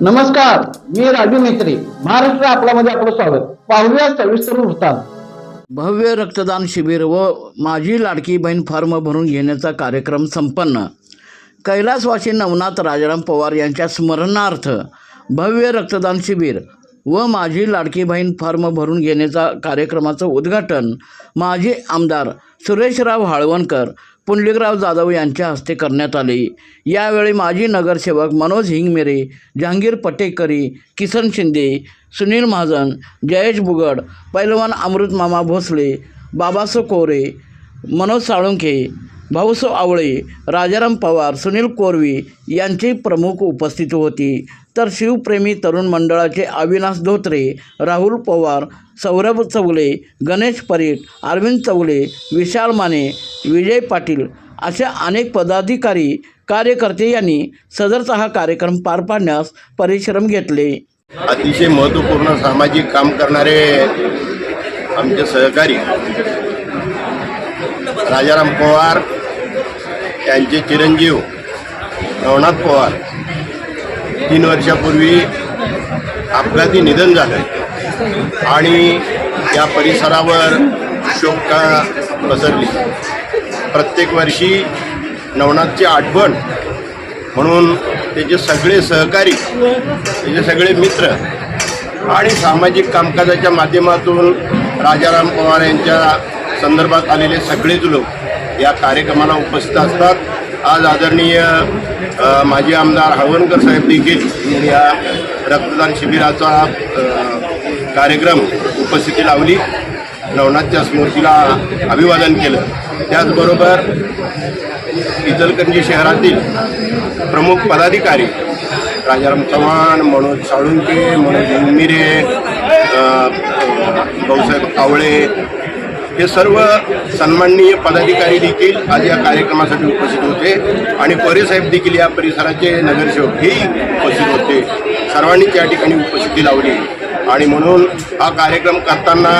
नमस्कार मी राजू मेत्री महाराष्ट्र आपल्यामध्ये आपलं स्वागत. पाहूया सविस्तर वृत्तांत. भव्य रक्तदान शिबिर व माझी लाडकी बहीण फॉर्म भरून घेण्याचा कार्यक्रम संपन्न. कैलासवासी नवनाथ राजाराम पवार यांच्या स्मरणार्थ भव्य रक्तदान शिबिर व माझी लाडकी बहीण फॉर्म भरून घेण्याचा कार्यक्रमाचं उद्घाटन माजी आमदार सुरेशराव हाळवणकर पुंडलिकराव जाधव यांच्या हस्ते करण्यात आले. यावेळी माजी नगरसेवक मनोज हिंगमेरे जहांगीर पटेकरी किसन शिंदे सुनील महाजन जयेश बुगड पैलवान अमृतमामा भोसले बाबासो कोरे मनोज साळुंखे भाऊसो आवळे राजाराम पवार सुनील कोरवी यांची प्रमुख उपस्थिती होती. तर शिवप्रेमी तरुण मंडळाचे अविनाश धोत्रे राहुल पवार सौरभ चवले गणेश परीट अरविंद चौले विशाल माने विजय पाटील अशा अनेक पदाधिकारी कार्यकर्ते यांनी सदरचा हा कार्यक्रम पार पाडण्यास परिश्रम घेतले. अतिशय महत्त्वपूर्ण सामाजिक काम करणारे आमचे सहकारी राजाराम पवार यांचे चिरंजीव नवनाथ पवार. तीन वर्षापूर्वी अपघाती निधन झालं. आणि या परिसरावर शोका पसरली. प्रत्येक वर्षी नवनाथची आठवण म्हणून त्याचे सगळे सहकारी त्याचे सगळे मित्र आणि सामाजिक कामकाजाच्या माध्यमातून राजाराम पवार यांच्या संदर्भात आलेले सगळेच लोक या कार्यक्रमाला उपस्थित असतात. आज आदरणीय माजी आमदार हळवणकर साहेब देखील या रक्तदान शिबिराचा कार्यक्रम उपस्थिती लावली. नवनाथच्या स्मृतीला अभिवादन केलं. त्याचबरोबर इचलकरंजी शहरातील प्रमुख पदाधिकारी राजाराम चव्हाण मनोज साळुंके मनोज इंगमिरे भाऊसाहेब कावळे हे सर्व सन्माननीय पदाधिकारी देखील आज या कार्यक्रमासाठी उपस्थित होते आणि कोरे साहेब देखील या परिसराचे नगरसेवक हेही उपस्थित होते. सर्वांनीच या ठिकाणी उपस्थिती लावली. आणि म्हणून हा कार्यक्रम करताना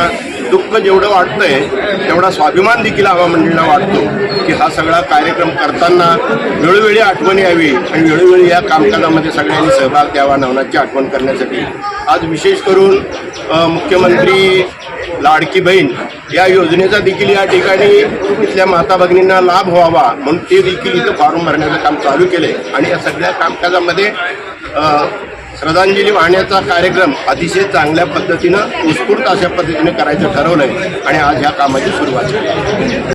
दुःख जेवढं वाटतंय तेवढा स्वाभिमान देखील हवा मंडळीला वाटतो की हा सगळा कार्यक्रम करताना वेळोवेळी आठवण यावी आणि वेळोवेळी या कामकाजामध्ये सगळ्यांनी सहभाग द्यावा नवनाथची आठवण करण्यासाठी. आज विशेष करून मुख्यमंत्री लाडकी बहीण या योजनेचा देखील या ठिकाणी इथल्या माता भगिनींना लाभ व्हावा म्हणून ते देखील इथं फॉर्म भरण्याचं काम चालू केलं आहे आणि या सगळ्या कामकाजामध्ये श्रद्धांजली वाहण्याचा कार्यक्रम अतिशय चांगल्या पद्धतीनं उत्स्फूर्त अशा पद्धतीने करायचं ठरवलं आहे आणि आज ह्या कामाची सुरुवात केली